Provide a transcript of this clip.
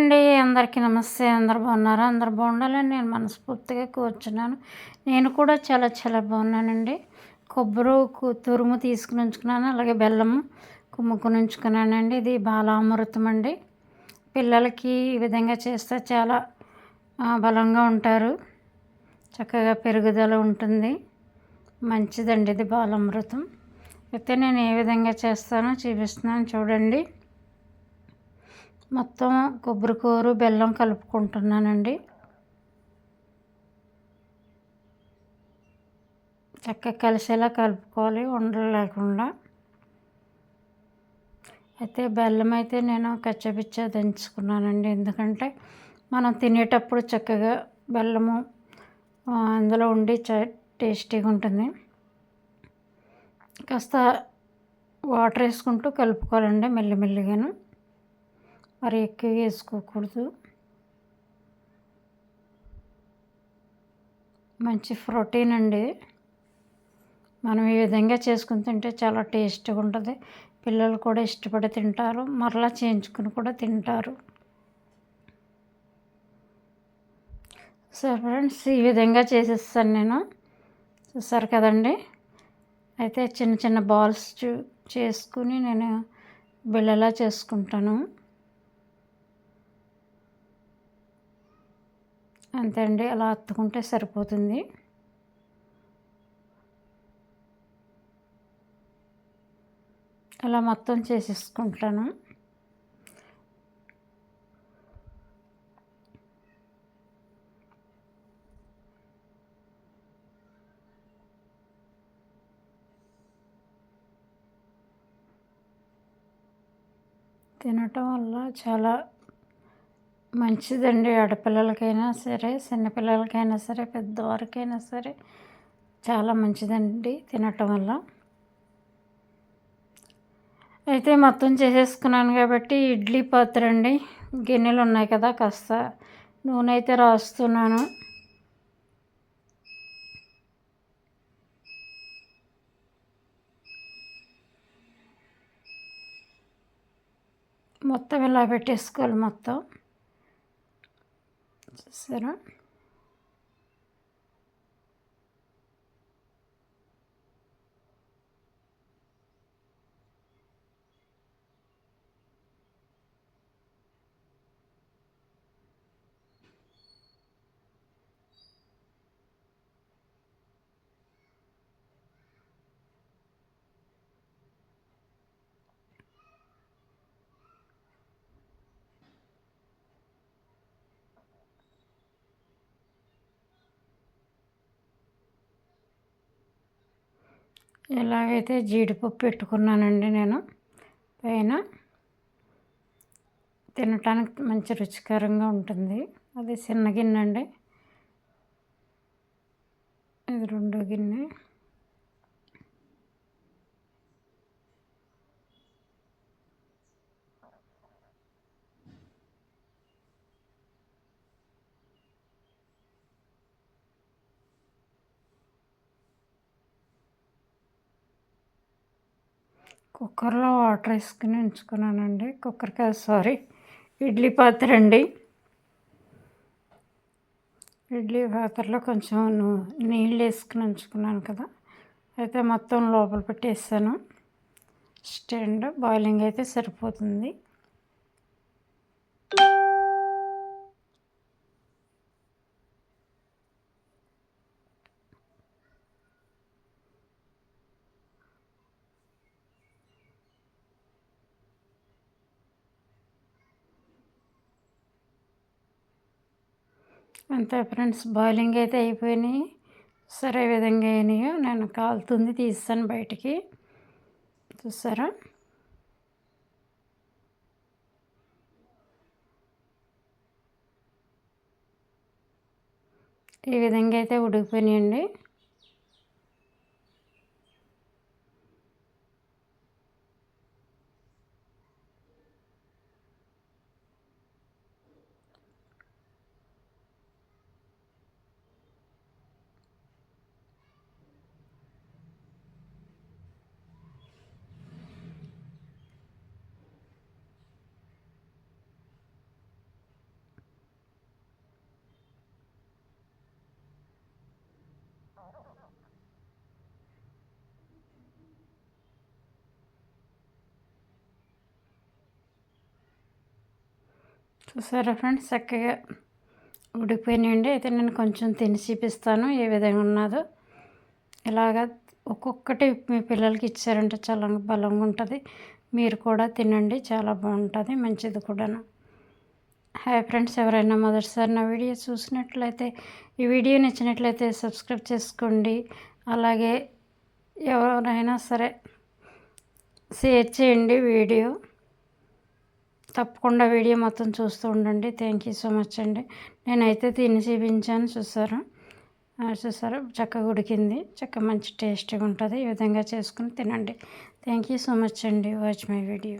అండి. అందరికీ నమస్తే. అందరు బాగున్నారా? అందరు బాగుండాలని నేను మనస్ఫూర్తిగా కూర్చున్నాను. నేను కూడా చాలా చాలా బాగున్నానండి. కొబ్బరి తురుము తీసుకుని ఉంచుకున్నాను అలాగే బెల్లము కుమ్ముకుని ఉంచుకున్నానండి. ఇది బాలామృతం అండి. పిల్లలకి ఈ విధంగా చేస్తే చాలా బలంగా ఉంటారు. చక్కగా పెరుగుదల ఉంటుంది. మంచిదండి ఇది బాలామృతం. అయితే నేను ఏ విధంగా చేస్తానో చూపిస్తున్నాను. చూడండి. మొత్తం కొబ్బరి కూరు బెల్లం కలుపుకుంటున్నానండి. చక్కగా కలిసేలా కలుపుకోవాలి ఉండలు లేకుండా. అయితే బెల్లం అయితే నేను కచ్చపిచ్చ దంచుకున్నానండి. ఎందుకంటే మనం తినేటప్పుడు చక్కగా బెల్లము అందులో ఉండి చ టేస్టీగా ఉంటుంది. కాస్త వాటర్ వేసుకుంటూ కలుపుకోవాలండి మెల్లిమెల్లిగాను. మరి ఎక్కువ వేసుకోకూడదు. మంచి ప్రోటీన్ అండి. మనం ఈ విధంగా చేసుకుని తింటే చాలా టేస్ట్గా ఉంటుంది. పిల్లలు కూడా ఇష్టపడి తింటారు. మరలా చేయించుకుని కూడా తింటారు. సో ఫ్రెండ్స్ ఈ విధంగా చేసేస్తాను నేను. చూసారు కదండి? అయితే చిన్న చిన్న బాల్స్ చూ చేసుకుని నేను బిళ్ళలా చేసుకుంటాను. అంతే అండి అలా అత్తుకుంటే సరిపోతుంది. అలా మొత్తం చేసేసుకుంటాను. తినటం వల్ల చాలా మంచిదండి ఆడపిల్లలకైనా సరే చిన్నపిల్లలకైనా సరే పెద్దవారికైనా సరే చాలా మంచిదండి తినటం వల్ల. అయితే మొత్తం చేసేసుకున్నాను కాబట్టి ఇడ్లీ పాత్ర అండి గిన్నెలు ఉన్నాయి కదా కాస్త నూనె అయితే రాస్తున్నాను. మొత్తం ఇలా పెట్టేసుకోవాలి మొత్తం. చూసారా ఎలాగైతే జీడిపప్పు పెట్టుకున్నానండి నేను పైన తినటానికి మంచి రుచికరంగా ఉంటుంది. అది చిన్న గిన్నె అండి. ఇది రెండో గిన్నె. కుక్కర్లో వాటర్ వేసుకుని ఉంచుకున్నానండి. కుక్కర్ కాదు సారీ ఇడ్లీ పాత్ర అండి. ఇడ్లీ పాత్రలో కొంచెం నీళ్ళు వేసుకుని ఉంచుకున్నాను కదా. అయితే మొత్తం లోపల పెట్టేసాను. స్టాండ్ బాయిలింగ్ అయితే సరిపోతుంది. అంతే ఫ్రెండ్స్ బాయిలింగ్ అయితే అయిపోయినాయి. సరే విధంగా అయినాయో నేను కాలుతుంది తీస్తాను బయటికి. చూసారా? ఈ విధంగా అయితే ఉడికిపోయినాయండి. చూసారా ఫ్రెండ్స్ చక్కగా ఉడికిపోయినాయండి అయితే నేను కొంచెం తిని చూపిస్తాను ఏ విధంగా ఉన్నదో. ఇలాగా ఒక్కొక్కటి మీ పిల్లలకి ఇచ్చారంటే చాలా బలంగా ఉంటుంది. మీరు కూడా తినండి చాలా బాగుంటుంది మంచిది కూడాను. హాయ్ ఫ్రెండ్స్ ఎవరైనా మొదటిసారి నా వీడియో చూసినట్లయితే ఈ వీడియో నచ్చినట్లయితే సబ్స్క్రైబ్ చేసుకోండి. అలాగే ఎవరైనా సరే షేర్ చేయండి వీడియో. తప్పకుండా వీడియో మొత్తం చూస్తూ ఉండండి. థ్యాంక్ యూ సో మచ్ అండి. నేనైతే తిని చూపించాను. చూసారా? చూసారు? చక్కగా ఉడికింది. చక్క మంచి టేస్టీగా ఉంటుంది. ఈ విధంగా చేసుకుని తినండి. థ్యాంక్ యూ సో మచ్ అండి. Watch my video